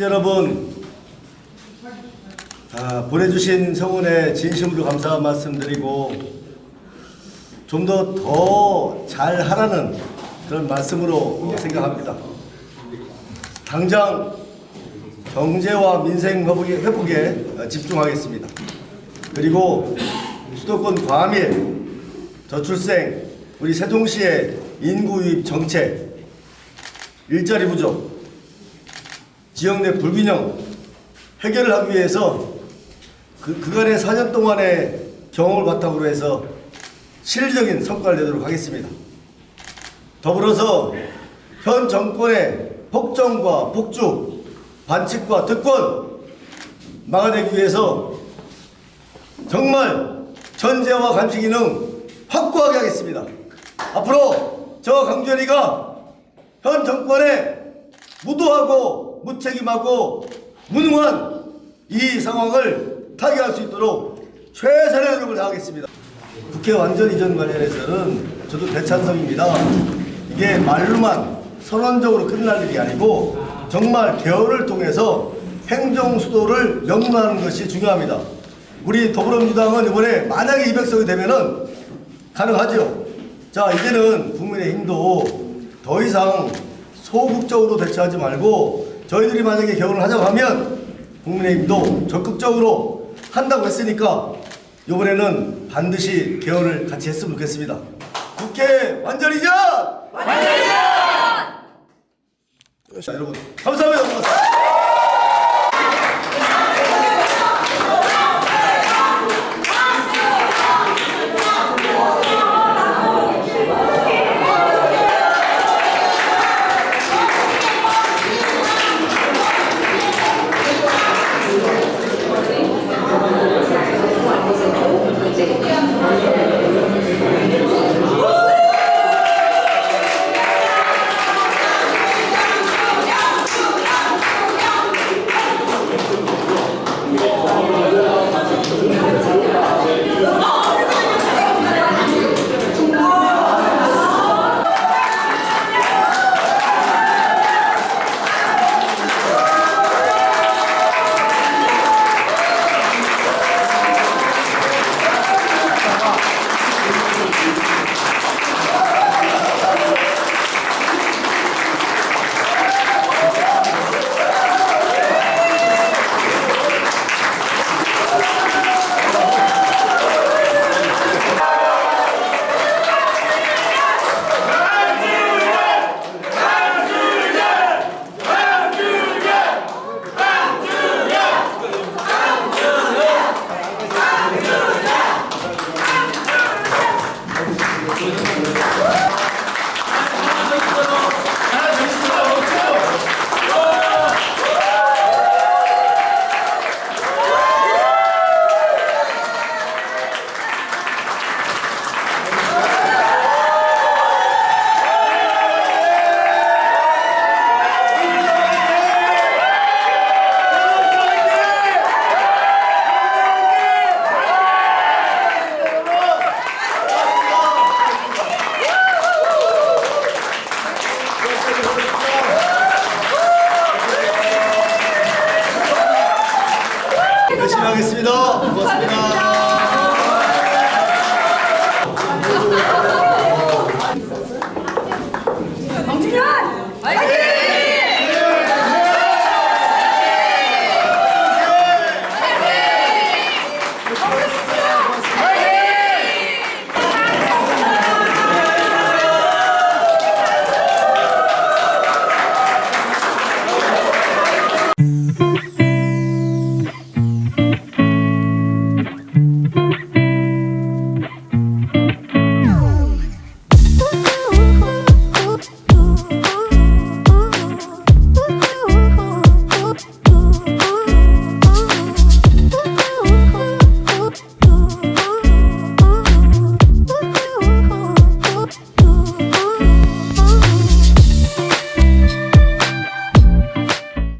여러분, 아, 보내주신 성원에 진심으로 감사 말씀드리고 좀 더 더 잘하라는 그런 말씀으로 생각합니다. 당장 경제와 민생 회복에, 집중하겠습니다. 그리고 수도권 과밀, 저출생, 우리 세종시의 인구 유입 정책, 일자리 부족, 지역 내 불균형 해결을 하기 위해서 그, 그간의 4년 동안의 경험을 바탕으로 해서 실질적인 성과를 내도록 하겠습니다. 더불어서 현 정권의 폭정과 폭주, 반칙과 특권 막아내기 위해서 정말 전제와 감시 기능 확고하게 하겠습니다. 앞으로 저 강준이가 현 정권의 무도하고 무책임하고 무능한 이 상황을 타개할 수 있도록 최선의 노력을 다하겠습니다. 국회 완전 이전 관련해서는 저도 대찬성입니다. 이게 말로만 선언적으로 끝날 일이 아니고 정말 개헌을 통해서 행정 수도를 명문하는 것이 중요합니다. 우리 더불어민주당은 이번에 만약에 200석이 되면은 가능하죠. 자, 이제는 국민의힘도 더 이상 소극적으로 대처하지 말고 저희들이 만약에 개헌을 하자고 하면 국민의힘도 적극적으로 한다고 했으니까 이번에는 반드시 개헌을 같이 했으면 좋겠습니다. 국회 완전 이전! 완전 이전! 자, 여러분 감사합니다.